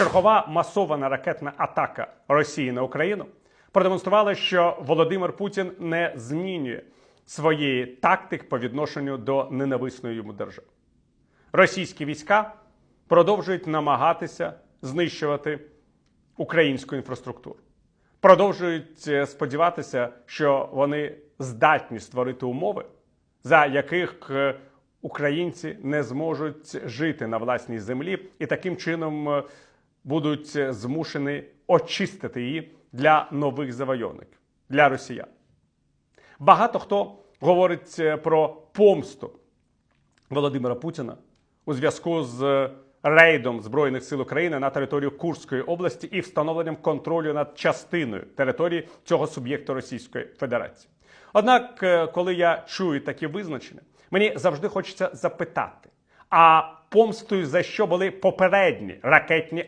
Чергова масована ракетна атака Росії на Україну продемонструвала, що Володимир Путін не змінює своєї тактик по відношенню до ненависної йому держави. Російські війська продовжують намагатися знищувати українську інфраструктуру. Продовжують е, сподіватися, що вони здатні створити умови, за яких е, українці не зможуть жити на власній землі, і таким чином е, будуть змушені очистити її для нових завойовників, для росіян. Багато хто говорить е, про помсту Володимира Путіна у зв'язку з е, рейдом Збройних сил України на територію Курської області і встановленням контролю над частиною території цього суб'єкту Російської Федерації. Однак, е, коли я чую такі визначення, мені завжди хочеться запитати: а помстою за що були попередні ракетні